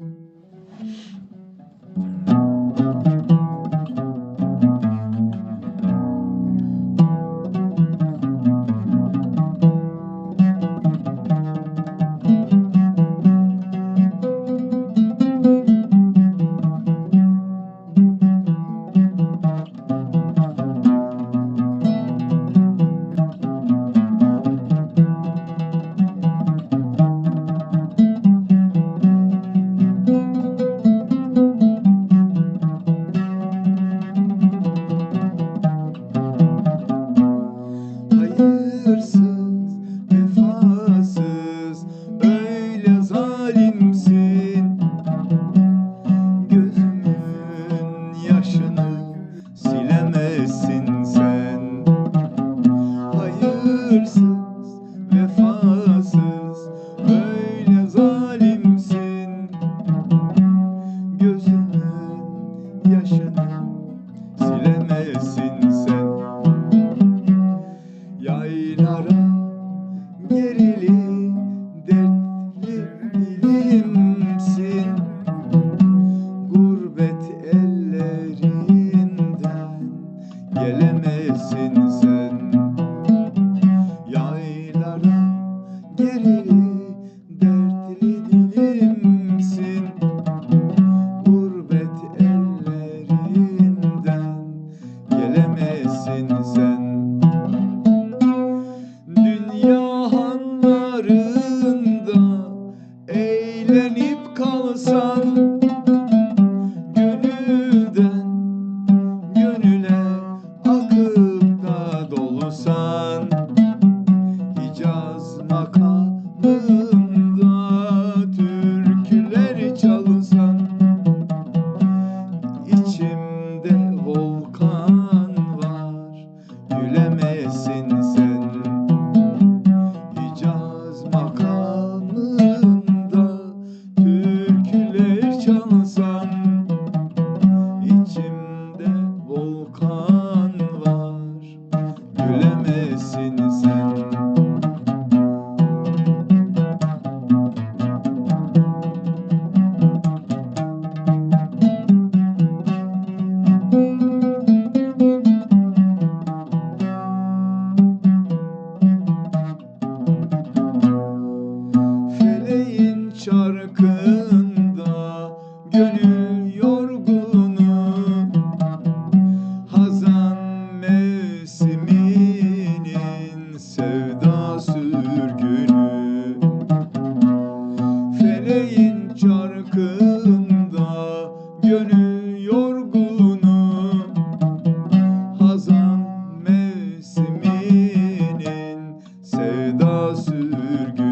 Mm-hmm. kaderimsiz, vefasız, böyle zalimsin. Gözümün yaşını silemezsin sen. Yaylara gerili, dertli dilimsin. Gurbet ellerinden gelemezsin sen. gülemesin sen. sürgün.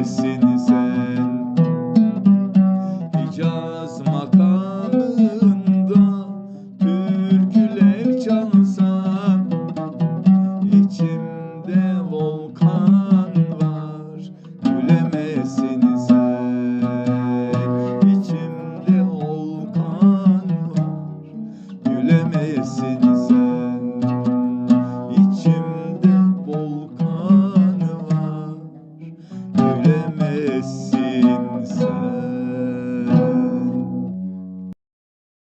sim